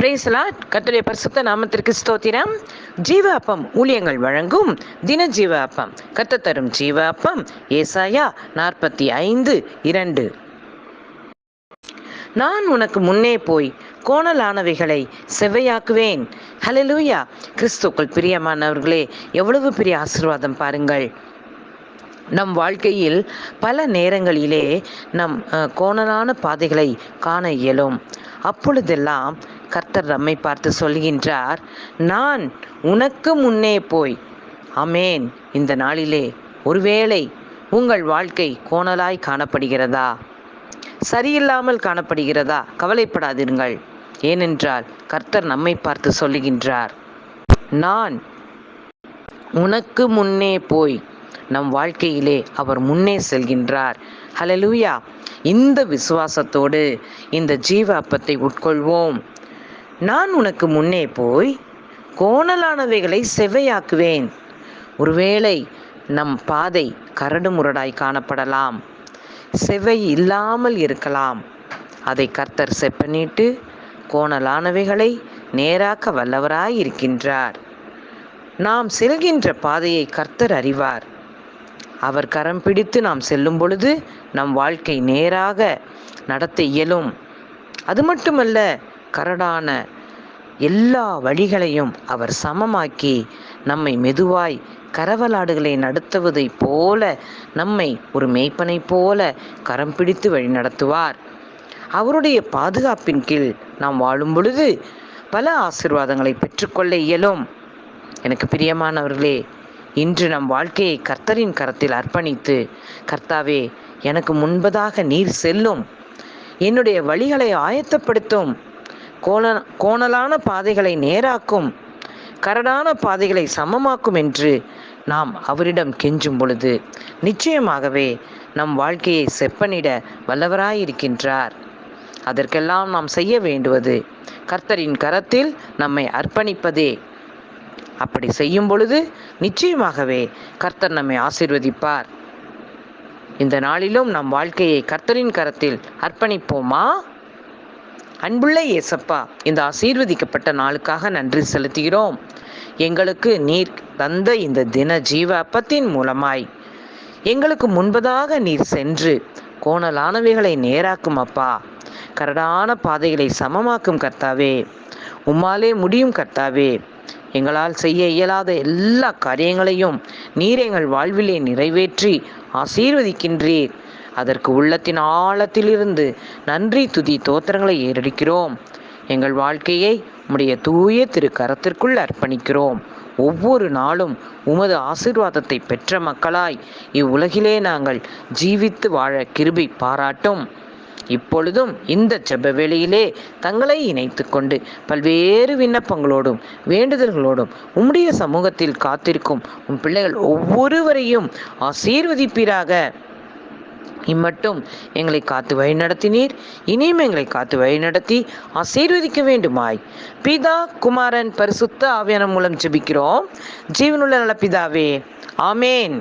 பிரேசலா கத்துடைய பரிசுத்த நாமத்திற்கு ஸ்தோத்திரம். ஜீவ அப்பம் ஊழியங்கள் வழங்கும் தின ஜீவ அப்பம் கத்த தரும் ஜீவ அப்பம் ஏசாயா நாற்பத்தி ஐந்து இரண்டு. நான் உனக்கு முன்னே போய் கோணலானவைகளை செவ்வையாக்குவேன். ஹலலூயா கிறிஸ்துக்கள் பிரியமானவர்களே எவ்வளவு பெரிய ஆசிர்வாதம் பாருங்கள். நம் வாழ்க்கையில் பல நேரங்களிலே நம் அஹ், கோணலான பாதைகளை காண இயலும். அப்பொழுதெல்லாம் கர்த்தர் நம்மை பார்த்து சொல்கின்றார் நான் உனக்கு முன்னே போய். அமேன் இந்த நாளிலே ஒருவேளை உங்கள் வாழ்க்கை கோணலாய் காணப்படுகிறதா? சரியில்லாமல் காணப்படுகிறதா? கவலைப்படாதிருங்கள் ஏனென்றால் கர்த்தர் நம்மை பார்த்து சொல்லுகின்றார் நான் உனக்கு முன்னே போய். நம் வாழ்க்கையிலே அவர் முன்னே செல்கின்றார். ஹலலூயா இந்த விசுவாசத்தோடு இந்த ஜீவ அப்பத்தை உட்கொள்வோம். நான் உனக்கு முன்னே போய் கோணலானவைகளை செவ்வையாக்குவேன். ஒருவேளை நம் பாதை கரடு முரடாய் காணப்படலாம். செவ்வை இல்லாமல் இருக்கலாம். அதை கர்த்தர் செப்பனிட்டு கோணலானவைகளை நேராக்க வல்லவராய் இருக்கின்றார். நாம் செல்கின்ற பாதையை கர்த்தர் அறிவார். அவர் கரம் பிடித்து நாம் செல்லும் பொழுது நம் வாழ்க்கை நேராக நடத்த இயலும். அது மட்டுமல்ல கரடான எல்லா வழிகளையும் அவர் சமமாக்கி நம்மை மெதுவாய் கரவலாடுகளை நடத்துவதைப் போல நம்மை ஒரு மேய்ப்பனைப் போல கரம் பிடித்து வழி நடத்துவார். அவருடைய பாதுகாப்பின் கீழ் நாம் வாழும் பொழுது பல ஆசீர்வாதங்களை பெற்றுக்கொள்ள இயலும். எனக்கு பிரியமானவர்களே இன்று நம் வாழ்க்கையை கர்த்தரின் கரத்தில் அர்ப்பணித்து கர்த்தாவே எனக்கு முன்பதாக நீர் செல்லும். என்னுடைய வழிகளை ஆயத்தப்படுத்தும். கோண கோணலான பாதைகளை நேராக்கும் கரடான பாதைகளை சமமாக்கும் என்று நாம் அவரிடம் கெஞ்சும் பொழுது நிச்சயமாகவே நம் வாழ்க்கையை செப்பனிட வல்லவராயிருக்கின்றார். அதற்கெல்லாம் நாம் செய்ய வேண்டுவது கர்த்தரின் கரத்தில் நம்மை அர்ப்பணிப்பதே. அப்படி செய்யும் பொழுது நிச்சயமாகவே கர்த்தர் நம்மை ஆசீர்வதிப்பார். இந்த நாளிலும் நம் வாழ்க்கையை கர்த்தரின் கரத்தில் அர்ப்பணிப்போமா? அன்புள்ள இயேசப்பா இந்த ஆசீர்வதிக்கப்பட்ட நாளுக்காக நன்றி செலுத்துகிறோம். எங்களுக்கு நீர் தந்த இந்த தின ஜீவ அப்பத்தின் மூலமாய். எங்களுக்கு முன்பதாக நீர் சென்று கோணலானவைகளை நேராக்கும் அப்பா. கரடான பாதைகளை சமமாக்கும் கர்த்தாவே. உம்மாலே முடியும் கர்த்தாவே. எங்களால் செய்ய இயலாத எல்லா காரியங்களையும் நீர் எங்கள் வாழ்விலே நிறைவேற்றி ஆசீர்வதிக்கின்றீர். அதற்கு உள்ளத்தின் ஆழத்திலிருந்து நன்றி துதி தோத்திரங்களை ஏறடிக்கிறோம். எங்கள் வாழ்க்கையை உம்முடைய தூய திரு கரத்திற்குள் அர்ப்பணிக்கிறோம். ஒவ்வொரு நாளும் உமது ஆசிர்வாதத்தை பெற்ற மக்களாய் இவ்வுலகிலே நாங்கள் ஜீவித்து வாழ கிருபி பாராட்டும். இப்பொழுதும் இந்த ஜெப வேளையிலே தங்களை இணைத்து கொண்டு பல்வேறு விண்ணப்பங்களோடும் வேண்டுதல்களோடும் உம்முடைய சமூகத்தில் காத்திருக்கும் உன் பிள்ளைகள் ஒவ்வொருவரையும் ஆசீர்வதிப்பீராக. இம்மட்டும் எங்களை காத்து வழி நடத்தினீர். இனியும் எங்களை காத்து வழி நடத்தி ஆசீர்வதிக்க வேண்டுமாய். பிதா குமாரன் பரிசுத்த ஆவியான மூலம் ஜெபிக்கிறோம். ஜீவனுள்ள நல்ல பிதாவே ஆமேன்.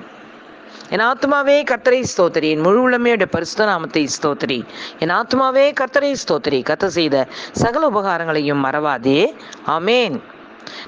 என் ஆத்மாவே கர்த்தரை ஸ்தோத்திரி. என் முழு உளமையோட பரிசுத்த நாமத்தை ஸ்தோத்திரி. என் ஆத்மாவே கர்த்தரை ஸ்தோத்திரி. கத்த செய்த சகல உபகாரங்களையும் மறவாதே. ஆமேன்.